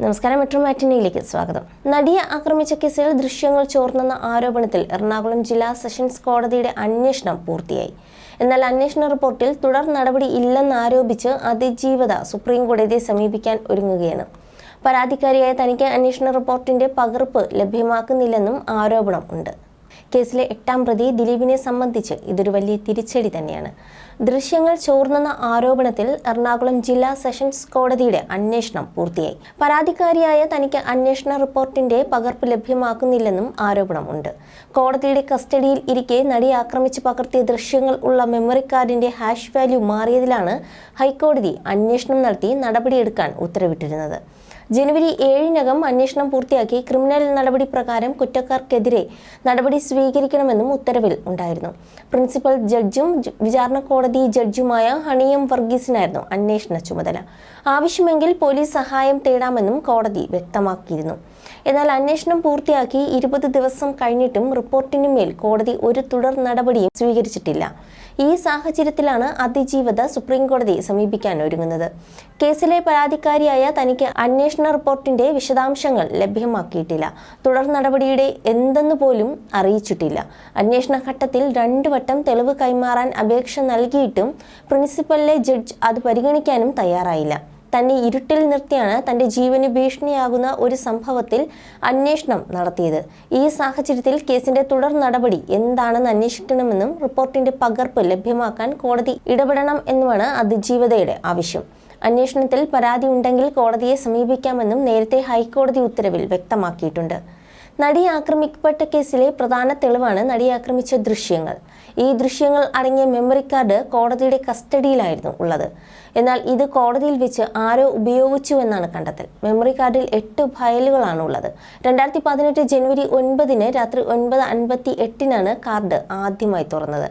നമസ്കാരം മെട്രോ മാറ്റിനിയിലേക്ക് സ്വാഗതം. നടിയെ ആക്രമിച്ച കേസിൽ ദൃശ്യങ്ങൾ ചോർന്നെന്ന ആരോപണത്തിൽ എറണാകുളം ജില്ലാ സെഷൻസ് കോടതിയുടെ അന്വേഷണം പൂർത്തിയായി. എന്നാൽ അന്വേഷണ റിപ്പോർട്ടിൽ തുടർ നടപടി ഇല്ലെന്നാരോപിച്ച് അതിജീവത സുപ്രീം കോടതിയെ സമീപിക്കാൻ ഒരുങ്ങുകയാണ്. പരാതിക്കാരിയായ തനിക്ക് അന്വേഷണ റിപ്പോർട്ടിന്റെ പകർപ്പ് ലഭ്യമാക്കുന്നില്ലെന്നും ആരോപണം ഉണ്ട്. കേസിലെ എട്ടാം പ്രതി ദിലീപിനെ സംബന്ധിച്ച് ഇതൊരു വലിയ തിരിച്ചടി തന്നെയാണ്. ദൃശ്യങ്ങൾ ചോർന്നെന്ന ആരോപണത്തിൽ എറണാകുളം ജില്ലാ സെഷൻസ് കോടതിയുടെ അന്വേഷണം പൂർത്തിയായി. പരാതിക്കാരിയായ തനിക്ക് അന്വേഷണ റിപ്പോർട്ടിന്റെ പകർപ്പ് ലഭ്യമാക്കുന്നില്ലെന്നും ആരോപണമുണ്ട്. കോടതിയുടെ കസ്റ്റഡിയിൽ ഇരിക്കെ നടി ആക്രമിച്ച് പകർത്തിയ ദൃശ്യങ്ങൾ ഉള്ള മെമ്മറി കാർഡിന്റെ ഹാഷ് വാല്യൂ മാറിയതിലാണ് ഹൈക്കോടതി അന്വേഷണം നടത്തി നടപടിയെടുക്കാൻ ഉത്തരവിട്ടിരുന്നത്. ജനുവരി ഏഴിനകം അന്വേഷണം പൂർത്തിയാക്കി ക്രിമിനൽ നടപടി പ്രകാരം കുറ്റക്കാർക്കെതിരെ നടപടി സ്വീകരിക്കണമെന്നും ഉത്തരവിൽ ഉണ്ടായിരുന്നു. പ്രിൻസിപ്പൽ ജഡ്ജും വിചാരണ കോടതി ജഡ്ജുമായ ഹണിയം വർഗീസിനായിരുന്നു അന്വേഷണ ചുമതല. ആവശ്യമെങ്കിൽ പോലീസ് സഹായം തേടാമെന്നും കോടതി വ്യക്തമാക്കിയിരുന്നു. എന്നാൽ അന്വേഷണം പൂർത്തിയാക്കി ഇരുപത് ദിവസം കഴിഞ്ഞിട്ടും റിപ്പോർട്ടിനുമേൽ കോടതി ഒരു തുടർ നടപടിയും സ്വീകരിച്ചിട്ടില്ല. ഈ സാഹചര്യത്തിലാണ് അതിജീവത സുപ്രീം കോടതിയെ സമീപിക്കാൻ ഒരുങ്ങുന്നത്. കേസിലെ പരാതിക്കാരിയായ തനിക്ക് അന്വേഷണ റിപ്പോർട്ടിന്റെ വിശദാംശങ്ങൾ ലഭ്യമാക്കിയിട്ടില്ല. തുടർ നടപടിയുടെ എന്തെന്ന് പോലും അറിയിച്ചിട്ടില്ല. അന്വേഷണ ഘട്ടത്തിൽ രണ്ടു വട്ടം തെളിവ് കൈമാറാൻ അപേക്ഷ നൽകിയിട്ടും പ്രിൻസിപ്പലിലെ ജഡ്ജ് അത് പരിഗണിക്കാനും തയ്യാറായില്ല. തന്നെ ഇരുട്ടിൽ നിർത്തിയാണ് തന്റെ ജീവന് ഭീഷണിയാകുന്ന ഒരു സംഭവത്തിൽ അന്വേഷണം നടത്തിയത്. ഈ സാഹചര്യത്തിൽ കേസിന്റെ തുടർ നടപടി എന്താണെന്ന് അന്വേഷിക്കണമെന്നും റിപ്പോർട്ടിന്റെ പകർപ്പ് ലഭ്യമാക്കാൻ കോടതി ഇടപെടണം എന്നുമാണ് അതിജീവതയുടെ ആവശ്യം. അന്വേഷണത്തിൽ പരാതി ഉണ്ടെങ്കിൽ കോടതിയെ സമീപിക്കാമെന്നും നേരത്തെ ഹൈക്കോടതി ഉത്തരവിൽ വ്യക്തമാക്കിയിട്ടുണ്ട്. നടി ആക്രമിക്കപ്പെട്ട കേസിലെ പ്രധാന തെളിവാണ് നടി ആക്രമിച്ച ദൃശ്യങ്ങൾ. ഈ ദൃശ്യങ്ങൾ അടങ്ങിയ മെമ്മറി കാർഡ് കോടതിയുടെ കസ്റ്റഡിയിലായിരുന്നു ഉള്ളത്. എന്നാൽ ഇത് കോടതിയിൽ വെച്ച് ആരോ ഉപയോഗിച്ചു എന്നാണ് കണ്ടെത്തൽ. മെമ്മറി കാർഡിൽ എട്ട് ഫയലുകളാണ് ഉള്ളത്. രണ്ടായിരത്തി പതിനെട്ട് ജനുവരി ഒൻപതിന് രാത്രി ഒൻപത് അൻപത്തി എട്ടിനാണ് കാർഡ് ആദ്യമായി തുറന്നത്.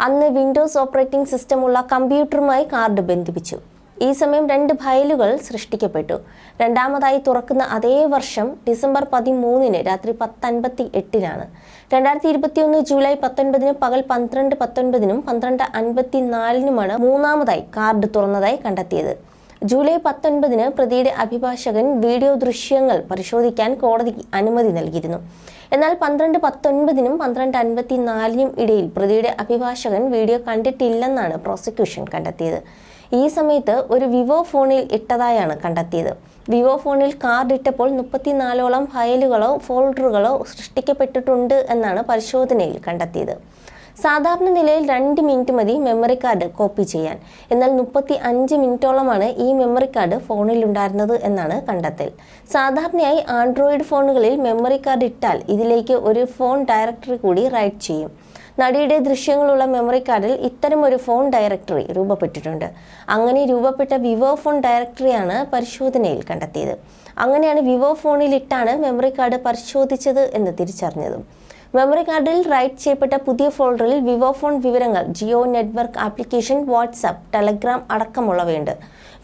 അന്ന് വിൻഡോസ് ഓപ്പറേറ്റിംഗ് സിസ്റ്റമുള്ള കമ്പ്യൂട്ടറുമായി കാർഡ് ബന്ധിപ്പിച്ചു. ഈ സമയം രണ്ട് ഫയലുകൾ സൃഷ്ടിക്കപ്പെട്ടു. രണ്ടാമതായി തുറക്കുന്ന അതേ വർഷം ഡിസംബർ പതിമൂന്നിന് രാത്രി പത്തൻപത്തി എട്ടിനാണ് രണ്ടായിരത്തി ഇരുപത്തിയൊന്ന് ജൂലൈ പത്തൊൻപതിന് പകൽ പന്ത്രണ്ട് പത്തൊൻപതിനും പന്ത്രണ്ട് അൻപത്തി നാലിനുമാണ് മൂന്നാമതായി കാർഡ് തുറന്നതായി കണ്ടെത്തിയത്. ജൂലൈ പത്തൊൻപതിന് പ്രതിയുടെ അഭിഭാഷകൻ വീഡിയോ ദൃശ്യങ്ങൾ പരിശോധിക്കാൻ കോടതി അനുമതി നൽകിയിരുന്നു. എന്നാൽ പന്ത്രണ്ട് പത്തൊൻപതിനും പന്ത്രണ്ട് അൻപത്തി നാലിനും ഇടയിൽ പ്രതിയുടെ അഭിഭാഷകൻ വീഡിയോ കണ്ടിട്ടില്ലെന്നാണ് പ്രോസിക്യൂഷൻ കണ്ടെത്തിയത്. ഈ സമയത്ത് ഒരു വിവോ ഫോണിൽ ഇട്ടതായാണ് കണ്ടെത്തിയത്. വിവോ ഫോണിൽ കാർഡ് ഇട്ടപ്പോൾ മുപ്പത്തിനാലോളം ഫയലുകളോ ഫോൾഡറുകളോ സൃഷ്ടിക്കപ്പെട്ടിട്ടുണ്ട് എന്നാണ് പരിശോധനയിൽ കണ്ടെത്തിയത്. സാധാരണ നിലയിൽ രണ്ട് മിനിറ്റ് മതി മെമ്മറി കാർഡ് കോപ്പി ചെയ്യാൻ. എന്നാൽ മുപ്പത്തി അഞ്ച് മിനിറ്റോളമാണ് ഈ മെമ്മറി കാർഡ് ഫോണിൽ ഉണ്ടായിരുന്നത് എന്നാണ് കണ്ടെത്തൽ. സാധാരണയായി ആൻഡ്രോയിഡ് ഫോണുകളിൽ മെമ്മറി കാർഡ് ഇട്ടാൽ ഇതിലേക്ക് ഒരു ഫോൺ ഡയറക്ടറി കൂടി റൈറ്റ് ചെയ്യും. നടിയുടെ ദൃശ്യങ്ങളുള്ള മെമ്മറി കാർഡിൽ ഇത്തരം ഒരു ഫോൺ ഡയറക്ടറി രൂപപ്പെട്ടിട്ടുണ്ട്. അങ്ങനെ രൂപപ്പെട്ട വിവോ ഫോൺ ഡയറക്ടറിയാണ് പരിശോധനയിൽ കണ്ടെത്തിയത്. അങ്ങനെയാണ് വിവോ ഫോണിലിട്ടാണ് മെമ്മറി കാർഡ് പരിശോധിച്ചത് എന്ന് തിരിച്ചറിഞ്ഞതും. മെമ്മറി കാർഡിൽ റൈറ്റ് ചെയ്യപ്പെട്ട പുതിയ ഫോൾഡറിൽ വിവോ ഫോൺ വിവരങ്ങൾ Jio network application WhatsApp Telegram അടക്കമുള്ളവയുണ്ട്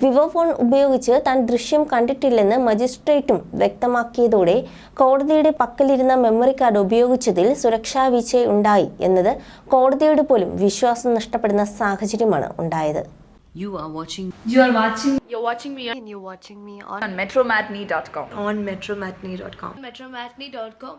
Vivo phone ഉപയോഗിച്ച് താൻ ദൃശ്യം കണ്ടിട്ടില്ലെന്ന് മജിസ്ട്രേറ്റും വ്യക്തമാക്കിയതോടെ കോടതിയുടെ പക്കലിരുന്ന മെമ്മറി കാർഡ് ഉപയോഗിച്ചതിൽ സുരക്ഷാ വീഴ്ച ഉണ്ടായി എന്നത് കോടതിയുടെ പോലും വിശ്വാസം നഷ്ടപ്പെടുന്ന സാഹചര്യമാണ് ഉണ്ടായത് You are watching You are watching You're watching me and you're watching me on, on metromatney.com. on metromatney.com. Metromatney.com.